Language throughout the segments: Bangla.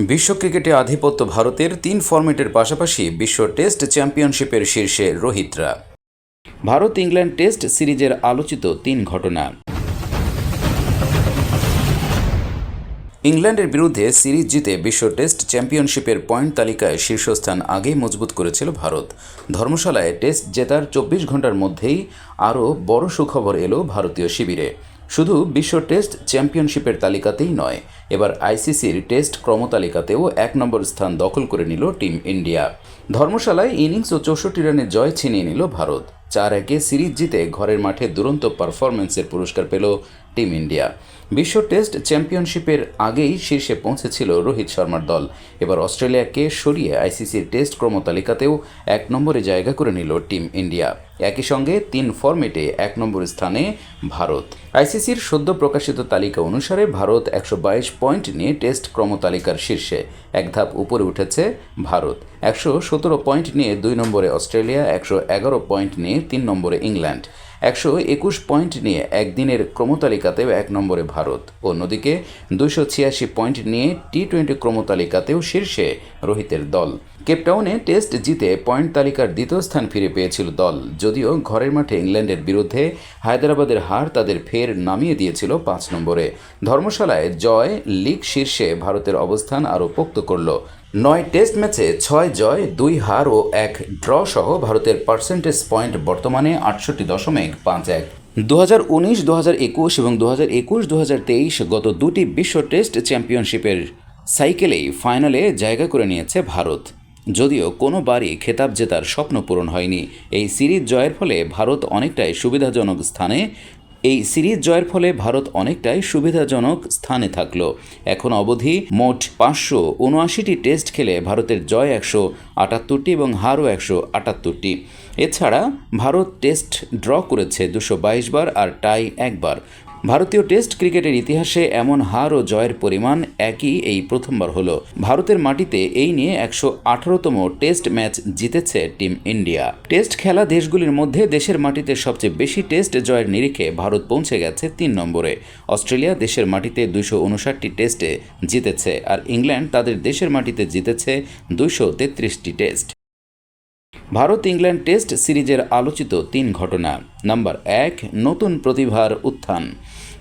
বিশ্ব ক্রিকেটে আধিপত্য ভারতের তিন ফরম্যাটের পাশাপাশি বিশ্ব টেস্ট চ্যাম্পিয়নশিপের শীর্ষে রোহিতরা। ভারত ইংল্যান্ড টেস্ট সিরিজের আলোচিত তিন ঘটনা। ইংল্যান্ডের বিরুদ্ধে সিরিজ জিতে বিশ্ব টেস্ট চ্যাম্পিয়নশিপের পয়েন্ট তালিকায় শীর্ষস্থান আগেই মজবুত করেছিল ভারত। ধর্মশালায় টেস্ট জেতার চব্বিশ ঘণ্টার মধ্যেই আরও বড় সুখবর এলো ভারতীয় শিবিরে। শুধু বিশ্ব টেস্ট চ্যাম্পিয়নশিপের তালিকাতেই নয়, এবার আইসিসির টেস্ট ক্রমতালিকাতেও এক নম্বর স্থান দখল করে নিল টিম ইন্ডিয়া। ধর্মশালায় ইনিংস ও চৌষট্টি রানের জয় ছিনিয়ে নিল ভারত। চার একে সিরিজ জিতে ঘরের মাঠে দুরন্ত পারফরম্যান্সের পুরস্কার পেল টিম ইন্ডিয়া। বিশ্ব টেস্ট চ্যাম্পিয়নশিপের আগেই শীর্ষে পৌঁছেছিল রোহিত শর্মার দল। এবার অস্ট্রেলিয়াকে সরিয়ে আইসিসির টেস্ট ক্রমতালিকাতেও এক নম্বরে জায়গা করে নিল টিম ইন্ডিয়া। একই সঙ্গে তিন ফরম্যাটে এক নম্বর স্থানে ভারত। আইসিসির সদ্য প্রকাশিত তালিকা অনুসারে ভারত একশো বাইশ পয়েন্ট নিয়ে টেস্ট ক্রমতালিকার শীর্ষে। এক ধাপ উপরে উঠেছে ভারত। একশো সতেরো পয়েন্ট নিয়ে দুই নম্বরে অস্ট্রেলিয়া, একশো এগারো পয়েন্ট নিয়ে তিন নম্বরে ইংল্যান্ড। একশো একুশ পয়েন্ট নিয়ে একদিনের ক্রমতালিকাতেও এক নম্বরে ভারত অন্যদিকে দুশো ছিয়াশি পয়েন্ট নিয়ে টি টোয়েন্টি ক্রমতালিকাতেও শীর্ষে রোহিতের দল। কেপটাউনে টেস্ট জিতে পয়েন্ট তালিকার দ্বিতীয় স্থান ফিরে পেয়েছিল দল, যদিও ঘরের মাঠে ইংল্যান্ডের বিরুদ্ধে হায়দ্রাবাদের হার তাদের ফের নামিয়ে দিয়েছিল পাঁচ নম্বরে। ধর্মশালায় জয় লিগ শীর্ষে ভারতের অবস্থান আরও পোক্ত করল নয় টেস্ট ম্যাচে ছয় জয়, দুই হার ও এক ড্র সহ ভারতের পার্সেন্টেজ পয়েন্ট বর্তমানে আটষট্টি দশমিক পাঁচ এক। দু হাজার উনিশ দু হাজার একুশ এবং দু হাজার একুশ দু হাজার তেইশ গত দুটি বিশ্ব টেস্ট চ্যাম্পিয়নশিপের সাইকেলেই ফাইনালে জায়গা করে নিয়েছে ভারত। যদিও কোনো বারই খেতাব জেতার স্বপ্ন পূরণ হয়নি। এই সিরিজ জয়ের ফলে ভারত অনেকটাই সুবিধাজনক স্থানে এই সিরিজ জয়ের ফলে ভারত অনেকটাই সুবিধাজনক স্থানে থাকল। এখন অবধি মোট পাঁচশো উনআশিটি টেস্ট খেলে ভারতের জয় একশো আটাত্তরটি এবং হারও একশো আটাত্তরটি। এছাড়া ভারত টেস্ট ড্র করেছে দুশো বাইশ বার আর টাই একবার ভারতীয় টেস্ট ক্রিকেটের ইতিহাসে এমন হার ও জয়ের পরিমাণ একই এই প্রথমবার হলো। ভারতের মাটিতে এই নিয়ে একশো আঠারোতম টেস্ট ম্যাচ জিতেছে টিম ইন্ডিয়া। টেস্ট খেলা দেশগুলির মধ্যে দেশের মাটিতে সবচেয়ে বেশি টেস্ট জয়ের নিরিখে ভারত পৌঁছে গেছে তিন নম্বরে। অস্ট্রেলিয়া দেশের মাটিতে দুশো উনষাটটি টেস্টে জিতেছে, আর ইংল্যান্ড তাদের দেশের মাটিতে জিতেছে দুশো তেত্রিশটি টেস্ট। ভারত ইংল্যান্ড টেস্ট সিরিজের আলোচিত তিন ঘটনা। নাম্বার এক নতুন প্রতিভার উত্থান।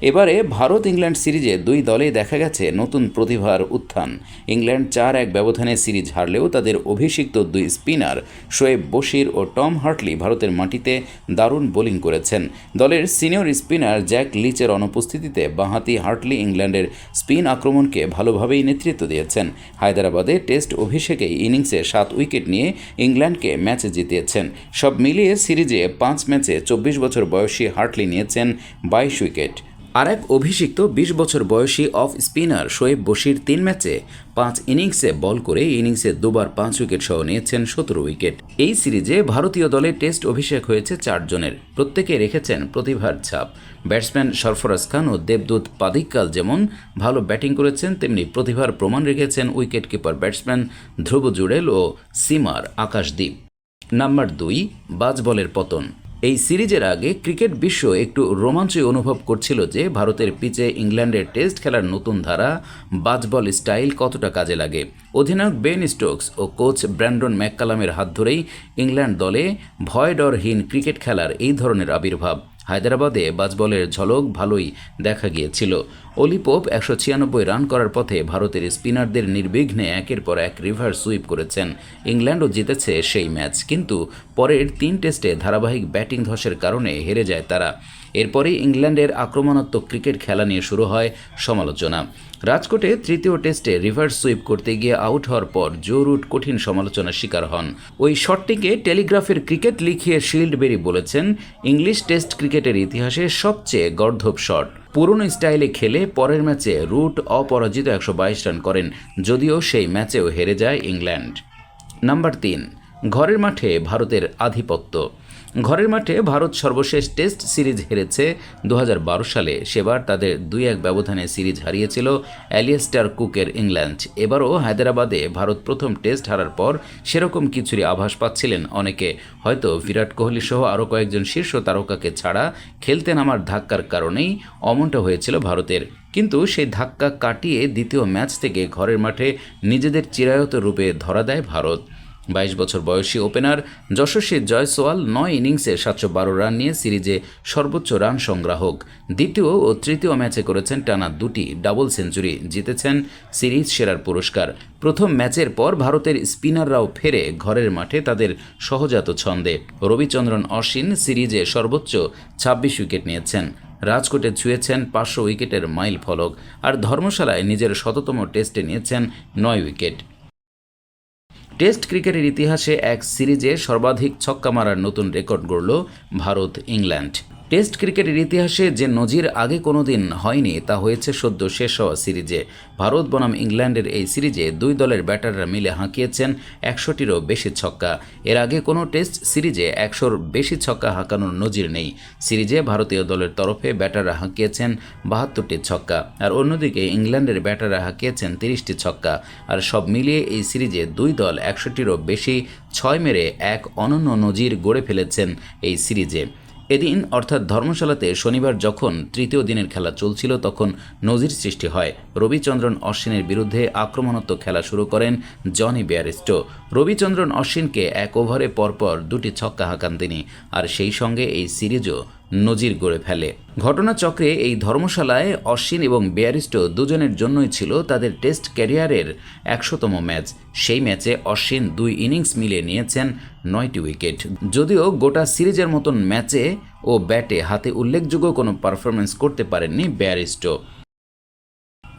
এবারে ভারত ইংল্যান্ড সিরিজে দুই দলে দেখা গেছে নতুন প্রতিভার উত্থান। ইংল্যান্ড চার এক ব্যবধানে সিরিজ হারলেও তাদের অভিষিক্ত দুই স্পিনার শোয়েব বশির ও টম হার্টলি ভারতের মাটিতে দারুণ বোলিং করেছেন। দলের সিনিয়র স্পিনার জ্যাক লিচের অনুপস্থিতিতে বাঁহাতি হার্টলি ইংল্যান্ডের স্পিন আক্রমণকে ভালোভাবেই নেতৃত্ব দিয়েছেন। হায়দ্রাবাদে টেস্ট অভিষেকেই ইনিংসে সাত উইকেট নিয়ে ইংল্যান্ডকে ম্যাচে জিতিয়েছেন। সব মিলিয়ে সিরিজে পাঁচ ম্যাচে চব্বিশ বছর বয়সী হার্টলি নিয়েছেন বাইশ উইকেট। আর এক অভিষিক্ত বিশ বছর বয়সী অফ স্পিনার শোয়েব বশির তিন ম্যাচে পাঁচ ইনিংসে বল করে ইনিংসে দুবার পাঁচ উইকেট সহ নিয়েছেন সতেরো উইকেট। এই সিরিজে ভারতীয় দলে টেস্ট অভিষেক হয়েছে চারজনের প্রত্যেকে রেখেছেন প্রতিভার ছাপ। ব্যাটসম্যান সরফরাজ খান ও দেবদূত পাদিক্কাল যেমন ভালো ব্যাটিং করেছেন, তেমনি প্রতিভার প্রমাণ রেখেছেন wicket keeper batsman Dhruv Jurel ও সিমার আকাশদ্বীপ নাম্বার দুই, বাজ বলের পতন। এই সিরিজের আগে ক্রিকেট বিশ্ব একটু রোমাঞ্চই অনুভব করছিল যে ভারতের পিচে ইংল্যান্ডের টেস্ট খেলার নতুন ধারা বাজবল স্টাইল কতটা কাজে লাগে। অধিনায়ক বেন স্টোকস ও কোচ ব্র্যান্ডন ম্যাককালামের হাত ধরেই ইংল্যান্ড দলে ভয় ডরহীন ক্রিকেট খেলার এই ধরনের আবির্ভাব। হায়দ্রাবাদে বাজবলের ঝলক ভালোই দেখা গিয়েছিল। অলি পোপ একশো ছিয়ানব্বই রান করার পথে ভারতের স্পিনারদের নির্বিঘ্নে একের পর এক রিভার সুইপ করেছেন। ইংল্যান্ডও জিতেছে সেই ম্যাচ, কিন্তু পরের তিন টেস্টে ধারাবাহিক ব্যাটিং ধসের কারণে হেরে যায় তারা। এরপরেই ইংল্যান্ডের আক্রমণাত্মক ক্রিকেট খেলা নিয়ে শুরু হয় সমালোচনা। রাজকোটে তৃতীয় টেস্টে রিভার্স সুইপ করতে গিয়ে আউট হওয়ার পর জো রুট কঠিন সমালোচনার শিকার হন। ওই শটটিকে টেলিগ্রাফের ক্রিকেট লিখিয়ে শিল্ডবেরি বলেছেন, ইংলিশ টেস্ট ক্রিকেটের ইতিহাসে সবচেয়ে গর্ধব শট। পুরনো স্টাইলে খেলে পরের ম্যাচে রুট অপরাজিত একশো বাইশ রান করেন, যদিও সেই ম্যাচেও হেরে যায় ইংল্যান্ড। নাম্বার তিন, ঘরের মাঠে ভারতের আধিপত্য। ঘরের মাঠে ভারত সর্বশেষ টেস্ট সিরিজ হেরেছে দু হাজার বারো সালে। সেবার তাদের দুই এক ব্যবধানে সিরিজ হারিয়েছিল অ্যালিয়েস্টার কুকের ইংল্যান্ড। এবারও হায়দ্রাবাদে ভারত প্রথম টেস্ট হারার পর সেরকম কিছুরই আভাস পাচ্ছিলেন অনেকে। হয়তো বিরাট কোহলি সহ আরও কয়েকজন শীর্ষ তারকাকে ছাড়া খেলতে নামার ধাক্কার কারণেই অমনটা হয়েছিল ভারতের। কিন্তু সেই ধাক্কা কাটিয়ে দ্বিতীয় ম্যাচ থেকে ঘরের মাঠে নিজেদের চিরায়ত রূপে ধরা দেয় ভারত। বাইশ বছর বয়সী ওপেনার যশস্বী জয়সওয়াল নয় ইনিংসে সাতশো বারো রান নিয়ে সিরিজে সর্বোচ্চ রান সংগ্রাহক। দ্বিতীয় ও তৃতীয় ম্যাচে করেছেন টানা দুটি ডাবল সেঞ্চুরি, জিতেছেন সিরিজ সেরার পুরস্কার। প্রথম ম্যাচের পর ভারতের স্পিনাররাও ফেরে ঘরের মাঠে তাদের সহজাত ছন্দে। রবিচন্দ্রন অশ্বিন সিরিজে সর্বোচ্চ ছাব্বিশ উইকেট নিয়েছেন। রাজকোটে ছুঁয়েছেন পাঁচশো উইকেটের মাইল ফলক। আর ধর্মশালায় নিজের শততম টেস্টে নিয়েছেন নয় উইকেট। টেস্ট ক্রিকেটের ইতিহাসে এক সিরিজে সর্বাধিক ছক্কা মারার নতুন রেকর্ড গড়ল ভারত ইংল্যান্ড টেস্ট ক্রিকেটের ইতিহাসে যে নজির আগে কোনো দিন হয়নি, তা হয়েছে সদ্য শেষ হওয়া সিরিজে। ভারত বনাম ইংল্যান্ডের এই সিরিজে দুই দলের ব্যাটাররা মিলে হাঁকিয়েছেন একশোটিরও বেশি ছক্কা। এর আগে কোনো টেস্ট সিরিজে একশোর বেশি ছক্কা হাঁকানোর নজির নেই। সিরিজে ভারতীয় দলের তরফে ব্যাটাররা হাঁকিয়েছেন বাহাত্তরটি ছক্কা, আর অন্যদিকে ইংল্যান্ডের ব্যাটাররা হাঁকিয়েছেন তিরিশটি ছক্কা। আর সব মিলিয়ে এই সিরিজে দুই দল একশোটিরও বেশি ছয় মেরে এক অনন্য নজির গড়ে ফেলেছেন এই সিরিজে। এদিন, অর্থাৎ ধর্মশালাতে শনিবার যখন তৃতীয় দিনের খেলা চলছিল, তখন নজির সৃষ্টি হয়। রবিচন্দ্রন অশ্বিনের বিরুদ্ধে আক্রমণাত্মক খেলা শুরু করেন জনি বেয়ারিস্টো। রবিচন্দ্রন অশ্বিনকে এক ওভারে পরপর দুটি ছক্কা হাঁকান তিনি। আর সেই সঙ্গে এই সিরিজও নজির গড়ে ফেলে। ঘটনাচক্রে এই ধর্মশালায় অশ্বিন এবং বেয়ারিস্টো দুজনের জন্যই ছিল তাদের টেস্ট ক্যারিয়ারের একশোতম ম্যাচ। সেই ম্যাচে অশ্বিন দুই ইনিংস মিলিয়ে নিয়েছেন নয়টি উইকেট। যদিও গোটা সিরিজের মতন ম্যাচে ও ব্যাটে হাতে উল্লেখযোগ্য কোনো পারফরমেন্স করতে পারেননি বেয়ারিস্টো।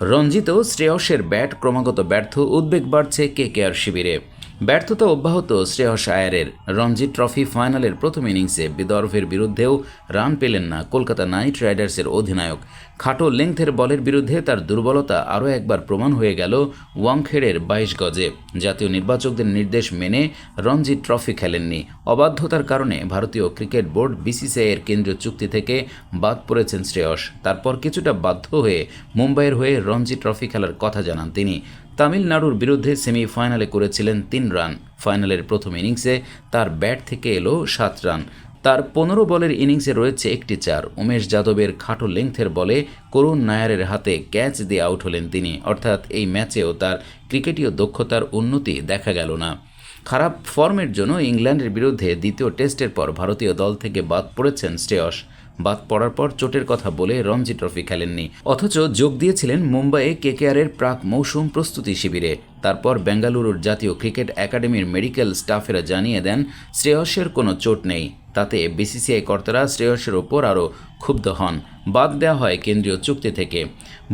রঞ্জিত শ্রেয়সের ব্যাট ক্রমাগত ব্যর্থ, উদ্বেগ বাড়ছে কে কেআর শিবিরে। ব্যর্থতা অব্যাহত শ্রেয়স আয়ারের। রঞ্জি ট্রফি ফাইনালের প্রথম ইনিংসে বিদর্ভের বিরুদ্ধেও রান পেলেন না কলকাতা নাইট রাইডার্সের অধিনায়ক। খাটো লেংথের বলের বিরুদ্ধে তার দুর্বলতা আরও একবার প্রমাণ হয়ে গেল ওয়াংখেড়ের বাইশ গজে। জাতীয় নির্বাচকদের নির্দেশ মেনে রঞ্জি ট্রফি খেলেননি। অবাধ্যতার কারণে ভারতীয় ক্রিকেট বোর্ড বিসিসিআইয়ের কেন্দ্রীয় চুক্তি থেকে বাদ পড়েছেন শ্রেয়স। তারপর কিছুটা বাধ্য হয়ে মুম্বাইয়ের হয়ে রঞ্জি ট্রফি খেলার কথা জানান তিনি। তামিলনাড়ুর বিরুদ্ধে সেমিফাইনালে করেছিলেন তিন রান। ফাইনালের প্রথম ইনিংসে তার ব্যাট থেকে এলো সাত রান। তার পনেরো বলের ইনিংসে রয়েছে একটি চার। উমেশ যাদবের খাটো লেংথের বলে করুণ নায়ারের হাতে ক্যাচ দিয়ে আউট হলেন তিনি। অর্থাৎ এই ম্যাচেও তার ক্রিকেটীয় দক্ষতার উন্নতি দেখা গেল না। খারাপ ফর্মের জন্য ইংল্যান্ডের বিরুদ্ধে দ্বিতীয় টেস্টের পর ভারতীয় দল থেকে বাদ পড়েছেন শ্রেয়স। বাদ পড়ার পর চোটের কথা বলে রঞ্জি ট্রফি খেলেননি। অথচ যোগ দিয়েছিলেন মুম্বাইয়ে কেকেআরের প্রাক মৌসুম প্রস্তুতি শিবিরে। তারপর বেঙ্গালুরুর জাতীয় ক্রিকেট একাডেমির মেডিকেল স্টাফেরা জানিয়ে দেন, শ্রেয়সের কোনো চোট নেই। তাতে বিসিসিআই কর্তারা শ্রেয়সের ওপর আরও ক্ষুব্ধ হন। বাদ দেওয়া হয় কেন্দ্রীয় চুক্তি থেকে।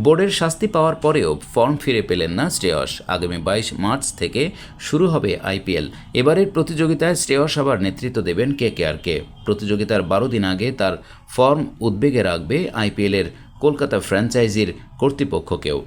বোর্ডের শাস্তি পাওয়ার পরেও ফর্ম ফিরে পেলেন না শ্রেয়স। আগামী বাইশ মার্চ থেকে শুরু হবে আইপিএল এবারের প্রতিযোগিতায় শ্রেয়স আবার নেতৃত্ব দেবেন কে কেআরকে প্রতিযোগিতার বারো দিন আগে তার ফর্ম উদ্বেগে রাখবে আইপিএলের কলকাতা ফ্র্যাঞ্চাইজির কর্তৃপক্ষকেও।